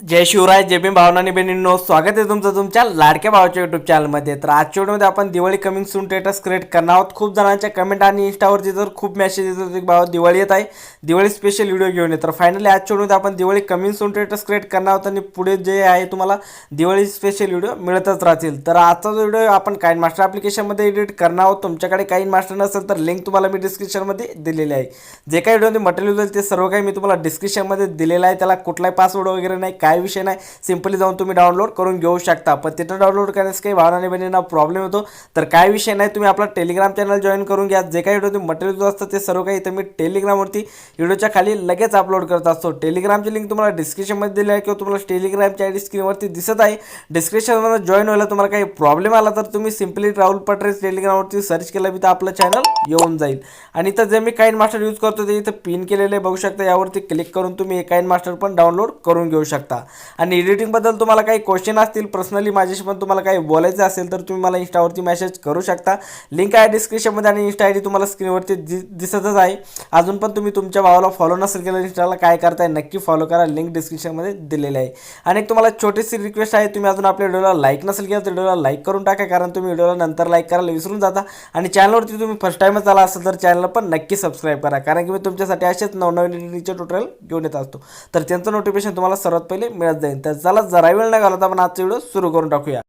जय शिवराय जय भीम आणि बहिणींनो स्वागत आहे तुमचं तुमच्या लाडक्या भावाच्या युट्यूब चॅनलमध्ये तर आज व्हिडिओमध्ये आपण Diwali coming soon status create करणार आहोत. खूप जणांच्या कमेंट आणि इंस्टावरती तर खूप मेसेज येत होते की भावा दिवाळी येत आहे. दिवाळी स्पेशल व्हिडिओ घेऊन येत तर फायनली आज व्हिडिओमध्ये आपण Diwali coming soon status create करणार आहोत आणि पुढे जे आहे तुम्हाला दिवाळी स्पेशल व्हिडिओ मिळतच राहतील. तर आजचा जो व्हिडिओ आपण काइन मास्टर ॲप्लिकेशनमध्ये एडिट करणार आहोत. तुमच्याकडे काइन मास्टर नसेल तर लिंक तुम्हाला मी डिस्क्रिप्शनमध्ये दिलेली आहे. जे काही व्हिडिओमध्ये मटेरियल होईल ते सर्व काही मी तुम्हाला डिस्क्रिप्शनमध्ये दिलेलं आहे. त्याला कुठलाही पासवर्ड वगैरे नाही काय विषय नाही. सिम्पली जाऊन तुम्ही डाउनलोड करून घेऊ शकता. पण तिथं डाउनलोड करण्यास काही वाहनाने बहिणींना प्रॉब्लेम होतो तर काय विषय नाही तुम्ही आपला टेलिग्राम चॅनल जॉईन करून घ्या. जे काही व्हिडिओ मटेरियल असतं ते सर्व काही इथं मी टेलिग्रामवरती व्हिडिओच्या खाली लगेच अपलोड करत असतो. टेलिग्रामची लिंक तुम्हाला डिस्क्रिप्शनमध्ये दिली आहे किंवा तुम्हाला टेलिग्रामच्या आय डी स्क्रीनवरती दिसत आहे. डिस्क्रिप्शनमध्ये जॉईन व्हायला तुम्हाला काही प्रॉब्लेम आला तर तुम्ही सिम्पली राहुल पटरेस टेलिग्रामवरती सर्च केलं मी तर आपलं चॅनल येऊन जाईल. आणि इथं जे मी काइन मास्टर यूज करतो ते इथं पिन केलेले बघू शकता यावरती क्लिक करून तुम्ही काइन मास्टर पण डाउनलोड करून घेऊ शकता. आणि एडिटिंगबद्दल तुम्हाला काही क्वेश्चन असतील पर्सनली माझ्याशी पण तुम्हाला काही बोलायचं असेल तर तुम्ही मला इंस्टावरती मेसेज करू शकता. लिंक आहे डिस्क्रिप्शनमध्ये आणि इंस्टा आय डी तुम्हाला स्क्रीनवरती दि दिसतच आहे. अजून पण तुम्ही तुमच्या भावाला फॉलो नसेल केलं इंस्टाला काय करताय नक्की फॉलो करा. लिंक डिस्क्रिप्शनमध्ये दिलेली आहे. आणि एक तुम्हाला छोटीशी रिक्वेस्ट आहे तुम्ही अजून आपल्या व्हिडिओला लाईक नसेल केलं तर व्हिडिओला लाईक करून टाका कारण तुम्ही व्हिडिओला नंतर लाईक करायला विसरून जाता. आणि चॅनलवरती तुम्ही फर्स्ट टाईमच आला असेल तर चॅनलला पण नक्की सबस्क्राईब करा. कारण की मी तुमच्यासाठी असेच नवनवीन एडिटिंगचे ट्युटोरियल घेऊन येत असतो. तर त्यांचं नोटिफिकेशन तुम्हाला सर्वात पहिले मिळत जाईल. तर चला जरा वेळ नाही घालवता आपण आजचा व्हिडिओ सुरू करून टाकूया.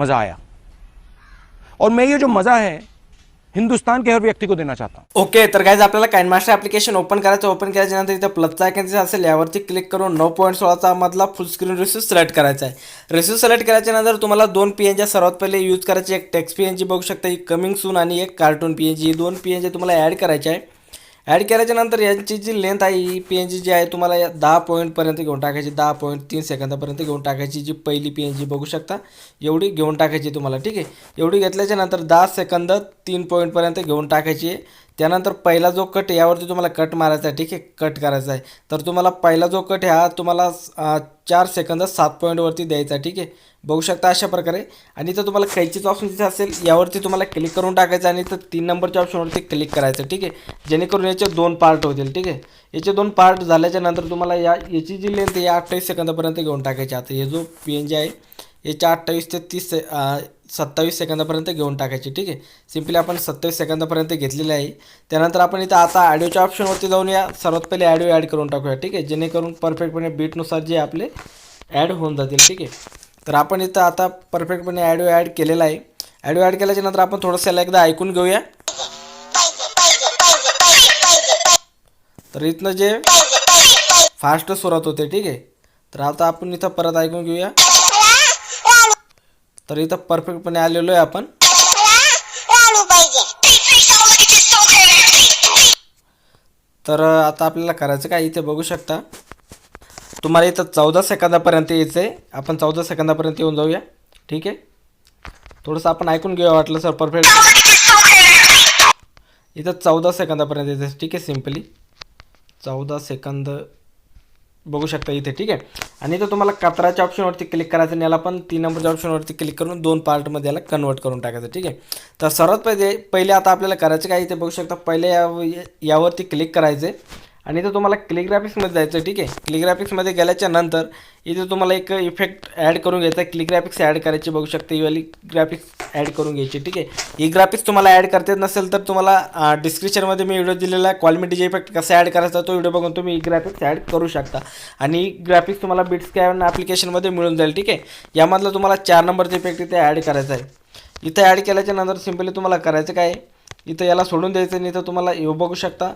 मज़ा आया। और मैं ये जो मज़ा है हिंदुस्तान के हर व्यक्ति को देना चाहता हूँ। ओके तर गाईज आपल्याला काइन मास्टर ॲप्लिकेशन ओपन करायचं ओपन केल्याच्यानंतर इथं प्लसचा आयकन असेल यावरती क्लिक करून नऊ पॉईंट सोळाचा मधला फुल स्क्रीन रिस्यू सिलेक्ट करायचा आहे. रिस्यू सिलेक्ट केल्याच्यानंतर तुम्हाला दोन पी एनच्या सर्वात पहिले यूज करायची. एक टेक्स्ट पी एनची बघू शकता. ही कमिंग सून आणि एक कार्टून पी एनची दोन पी एनचे तुम्हाला ॲड करायचे आहे. ॲड केल्याच्यानंतर यांची जी लेंथ आहे ही पी एन जी जी आहे तुम्हाला या दहा पॉईंटपर्यंत घेऊन टाकायची दहा पॉईंट तीन सेकंदापर्यंत घेऊन टाकायची जी पहिली पी एन जी बघू शकता एवढी घेऊन टाकायची तुम्हाला ठीक आहे? एवढी घेतल्याच्या नंतर दहा सेकंद तीन पॉईंटपर्यंत घेऊन टाकायची आहे. त्यानंतर पहिला जो कट यावरती तुम्हाला कट मारायचा आहे ठीक आहे? कट करायचा आहे. तर तुम्हाला पहिला जो कट ह्या हा तुम्हाला चार सेकंद सात पॉईंटवरती द्यायचा आहे ठीक आहे? बघू शकता अशा प्रकारे. आणि इथं तुम्हाला कैचीचं ऑप्शन जिथे असेल यावरती तुम्हाला क्लिक करून टाकायचं आणि इथं तीन नंबरच्या ऑप्शनवरती क्लिक करायचं ठीक आहे? जेणेकरून याचे दोन पार्ट होतील ठीक आहे? याचे दोन पार्ट झाल्याच्यानंतर तुम्हाला या याची जी लेंथ आहे या अठ्ठावीस सेकंदापर्यंत घेऊन टाकायची आता हे जो पी एन जी आहे याच्या अठ्ठावीस ते तीस से सत्तावीस सेकंदापर्यंत घेऊन टाकायची ठीक आहे? सिम्पली आपण सत्तावीस सेकंदापर्यंत घेतलेली आहे. त्यानंतर आपण इथं आता ऑडिओच्या ऑप्शनवरती जाऊन या सर्वात पहिले ॲडिओ ॲड करून टाकूया ठीक आहे? जेणेकरून परफेक्टपणे बीटनुसार जे आपले ॲड होऊन जातील ठीक आहे? तर आपण इथं आता परफेक्टपणे ॲडिओ ॲड केलेला आहे. ॲडिओ ॲड केल्याच्यानंतर आपण थोडंसं याला एकदा ऐकून घेऊया. तर इथनं जे फास्ट सुरुवात होते ठीक आहे? तर आता आपण इथं परत ऐकून घेऊया. तर इथं परफेक्टपणे आलेलो आहे आपण. तर आता आपल्याला करायचं काय? इथे बघू शकता. तुम्हाला इथं चौदा सेकंदापर्यंत यायचं आहे आपण चौदा सेकंदापर्यंत येऊन जाऊया. ठीक आहे? थोडंसं आपण ऐकून घेऊया वाटलं सर परफेक्ट इथं चौदा सेकंदापर्यंत यायचं ठीक आहे सिम्पली चौदा सेकंद बघू शकता इथे ठीक आहे? आणि इथं तुम्हाला कचराच्या ऑप्शनवरती क्लिक करायचं आणि याला पण तीन नंबरच्या ऑप्शनवरती क्लिक करून दोन पार्टमध्ये याला कन्वर्ट करून टाकायचं ठीक आहे? तर सर्वात पहिले पहिले आता आपल्याला करायचं काय इथे बघू शकता पहिले या यावरती क्लिक करायचे. आणि इथं तुम्हाला क्लिग्राफिक्समध्ये जायचं ठीक आहे? क्लिग्राफिक्समध्ये गेल्याच्यानंतर इथे तुम्हाला एक इफेक्ट ॲड करून घ्यायचा क्लिग्राफिक्स ॲड करायची बघू शकता ही वाली ग्राफिक्स ॲड करून घ्यायची ठीक आहे? ही ग्राफिक्स तुम्हाला ॲड करता येत नसेल तर तुम्हाला डिस्क्रिप्शनमध्ये मी व्हिडिओ दिलेला आहे. क्वालिटी इफेक्ट कसा ॲड करायचा तो व्हिडिओ बघून तुम्ही ग्राफिक्स ॲड करू शकता. आणि ग्राफिक्स तुम्हाला बिट स्कॅन ॲप्लिकेशनमध्ये मिळून जाईल ठीक आहे? यामधलं तुम्हाला चार नंबरचा इफेक्ट इथे ॲड करायचा आहे. इथं ॲड केल्याच्यानंतर सिम्पली तुम्हाला करायचं काय? आहे? इथं याला सोडून द्यायचं आणि इथं तुम्हाला येऊ बघू शकता.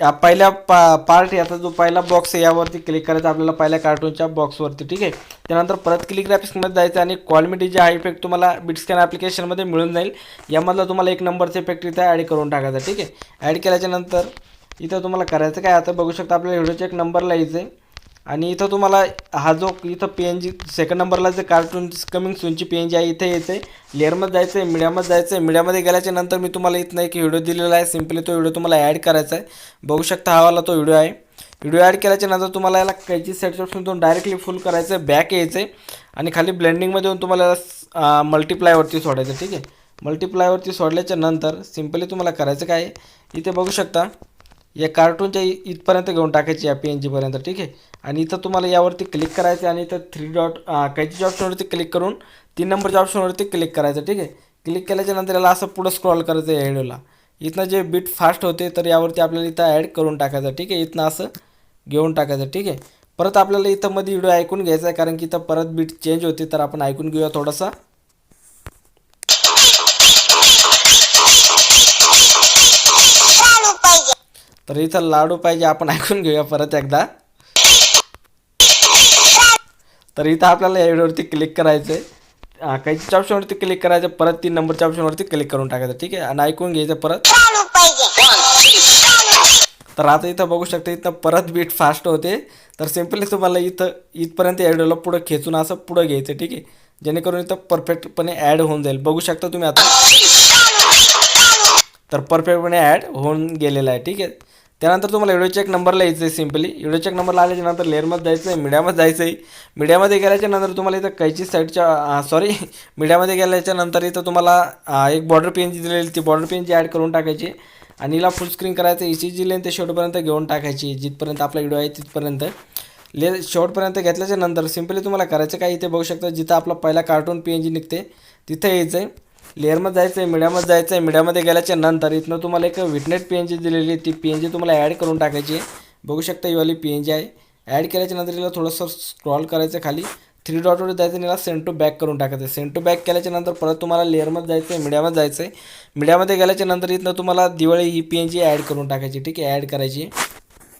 या पहिल्या पा पार्ट याचा जो पहिला बॉक्स आहे यावरती क्लिक करायचा आपल्याला पहिल्या कार्टूनच्या बॉक्सवरती ठीक आहे? त्यानंतर परत क्लिक ग्राफिक्समध्ये जायचं आणि क्वालिटी जे हा इफेक्ट तुम्हाला बिटस्कॅन ॲप्लिकेशनमध्ये मिळून जाईल. यामधला तुम्हाला एक नंबरचा इफेक्ट इथं ॲड करून टाकायचा ठीक आहे? ॲड केल्याच्यानंतर इथं तुम्हाला करायचं काय? आता बघू शकता आपल्याला व्हिडिओच्या एक नंबरला यायचं आहे आणि इथं तुम्हाला हा जो इथं पी एन जी सेकंड नंबरला जे कार्टून कमिंग सूनची पी एन जी आहे इथे यायचं आहे लेअरमध्ये जायचं आहे मीडियामध्ये जायचं आहे मीडियामध्ये गेल्याच्यानंतर मी तुम्हाला इथं एक व्हिडिओ दिलेला आहे. सिम्पली तो व्हिडिओ तुम्हाला ॲड करायचा आहे. बघू शकता हावाला तो व्हिडिओ आहे. व्हिडिओ ॲड केल्याच्यानंतर तुम्हाला याला कैची सेट ऑप्शनतून डायरेक्टली फुल करायचं आहे. बॅक यायचं आहे आणि खाली ब्लेंडिंगमध्ये येऊन तुम्हाला मल्टिप्लायवरती सोडायचं ठीक आहे? मल्टिप्लायवरती सोडल्याच्या नंतर सिम्पली तुम्हाला करायचं काय आहे? इथे बघू शकता. या कार्टूनच्या इथपर्यंत घेऊन टाकायची या पी एन जीपर्यंत ठीक आहे? आणि इथं तुम्हाला यावरती क्लिक करायचं आणि इथं थ्री डॉट कैचीच्या ऑप्शनवरती क्लिक करून तीन नंबरच्या ऑप्शनवरती क्लिक करायचं ठीक आहे? क्लिक केल्याच्यानंतर याला असं पुढं स्क्रॉल करायचं या व्हिडिओला इथनं जे बीट फास्ट होते तर यावरती आपल्याला इथं ॲड करून टाकायचं ठीक आहे? इथनं असं घेऊन टाकायचं ठीक आहे? परत आपल्याला इथं मध्ये व्हिडिओ ऐकून घ्यायचा आहे कारण की इथं परत बीट चेंज होते तर आपण ऐकून घेऊया थोडासा. तर इथं लाडू पाहिजे आपण ऐकून घेऊया परत एकदा. तर इथं आपल्याला या व्हिडिओवरती क्लिक करायचं आहे काहीच्या ऑप्शनवरती क्लिक करायचं परत तीन नंबरच्या ऑप्शनवरती क्लिक करून टाकायचं ठीक आहे? आणि ऐकून घ्यायचं परत. तर आता इथं बघू शकता इथं परत बीट फास्ट होते. तर सिम्पली तुम्हाला इथं इथपर्यंत या व्हिडिओला पुढं खेचून असं पुढं घ्यायचं ठीक आहे? जेणेकरून इथं परफेक्टपणे ॲड होऊन जाईल. बघू शकता तुम्ही आता. तर परफेक्टपणे ॲड होऊन गेलेला आहे ठीक आहे? त्यानंतर तुम्हाला व्हिडिओचे एक नंबरला यायचं आहे सिम्पली व्हिडिओचे एक नंबरला आल्याच्यानंतर लेअरमध्ये जायचं आहे मीडियामध्ये जायचं आहे मीडियामध्ये गेल्याच्यानंतर तुम्हाला इथं कैची साईडच्या सॉरी मीडियामध्ये गेल्याच्यानंतर इथं तुम्हाला एक बॉर्डर पेन जी दिलेली ती बॉर्डर पेन जी ॲड करून टाकायची. आणि हिला फुल स्क्रीन करायचं इसी जी लेन ते शेवटपर्यंत घेऊन टाकायची. जिथपर्यंत आपला व्हिडिओ आहे तिथपर्यंत. ले शेवटपर्यंत घेतल्याच्या नंतर सिम्पली तुम्हाला करायचं काय इथे बघू शकता जिथं आपला पहिला कार्टून पी एन जी निघते तिथं यायचं आहे लेअरमध्ये जायचं आहे मीडियामध्ये जायचं आहे मीडियामध्ये गेल्याच्यानंतर इथनं तुम्हाला एक विटनेट पी एन जी दिलेली आहे. ती पी एन जी तुम्हाला ॲड करून टाकायची आहे. बघू शकता ही वाली पी एन जी आहे. ॲड केल्याच्यानंतर तिला थोडंसं स्क्रॉल करायचं खाली. थ्री डॉटवर जायचं आणि याला सेंड टू बॅक करून टाकायचं सेंड टू बॅक केल्याच्यानंतर परत तुम्हाला लेअरमध्ये जायचं आहे मीडियामध्ये जायचं आहे मीडियामध्ये गेल्याच्यानंतर इथनं तुम्हाला दिवाळी ही पी एन जी ॲड करून टाकायची ठीक आहे? ॲड करायची.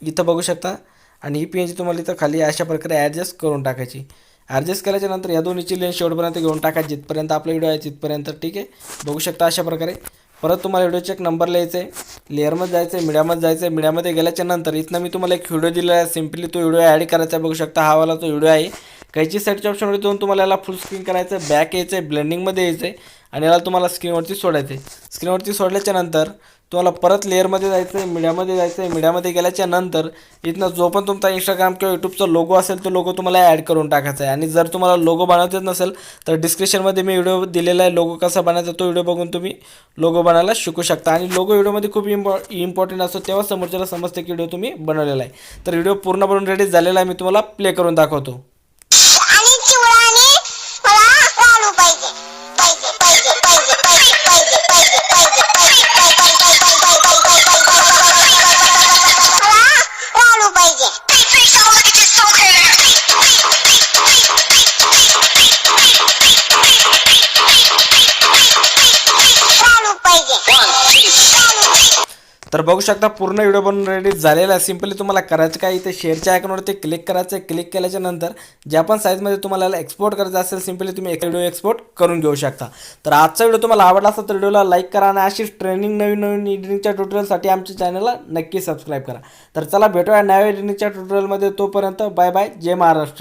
इथं बघू शकता. आणि ही पी एन जी तुम्हाला इथं खाली अशा प्रकारे ॲडजस्ट करून टाकायची. ॲडजस्ट केल्याच्यानंतर या दोन्हीची लेन शेवटपर्यंत घेऊन टाका. जिथपर्यंत आपला व्हिडिओ आहे तिथपर्यंत ठीक आहे. बघू शकता अशा प्रकारे. परत तुम्हाला व्हिडिओचे एक नंबर लिहायचं आहे लेअरमध्ये जायचं आहे मीडियामध्ये जायचं आहे मीडियामध्ये गेल्याच्यानंतर इथनं मी तुम्हाला एक व्हिडिओ दिला आहे. सिम्पली तो व्हिडिओ ॲड करायचा बघू शकता हा वाला तो व्हिडिओ आहे. काहीची साईडच्या ऑप्शनवर जाऊन तुम्हाला याला फुल स्क्रीन करायचं आहे बॅक यायचं आहे ब्लेंडिंगमध्ये यायचं आहे आणि याला तुम्हाला स्क्रीनवरती सोडायचं आहे स्क्रीनवरती सोडल्याच्या नंतर तुम्हाला परत लेअरमध्ये जायचं आहे मीडियामध्ये जायचं आहे मीडियामध्ये गेल्याच्यानंतर इथनं जो पण तुमचा इंस्टाग्राम किंवा यूट्यूबचा लोगो असेल तो लोगो तुम्हाला ॲड करून टाकायचा आहे. आणि जर तुम्हाला लोगो बनवता नसेल तर डिस्क्रिप्शनमध्ये मी व्हिडिओ दिलेला आहे लोगो कसा बनायचा तो व्हिडिओ बघून तुम्ही लोगो बनायला शिकू शकता. आणि लोगो व्हिडिओमध्ये खूप इम्पॉ इम्पॉर्टंट असतो तेव्हा समोरच्याला समजते की व्हिडिओ तुम्ही बनवलेला आहे. तर व्हिडिओ पूर्ण बनवून रेडी झालेला आहे मी तुम्हाला प्ले करून दाखवतो. It's okay. तर बघू शकता पूर्ण व्हिडिओ बनून रेडी झालेला आहे. सिम्पली तुम्हाला करायचं काय इथे शेअरच्या आयकॉनवरती क्लिक करायचं आहे क्लिक केल्याच्यानंतर ज्या पण साईजमध्ये तुम्हाला एक्सपोर्ट करायचं असेल सिम्पली तुम्ही एक व्हिडिओ एक्सपोर्ट करून घेऊ शकता. तर आजचा व्हिडिओ तुम्हाला आवडला असेल तर व्हिडिओला लाईक करा आणि अशीच ट्रेनिंग नवीन नवीन एडिटिंगच्या ट्युटोरियलसाठी आमच्या चॅनलला नक्की सबस्क्राईब करा. तर चला भेटूया नव्या एडिटिंगच्या ट्युटोरियलमध्ये तोपर्यंत बाय बाय जय महाराष्ट्र.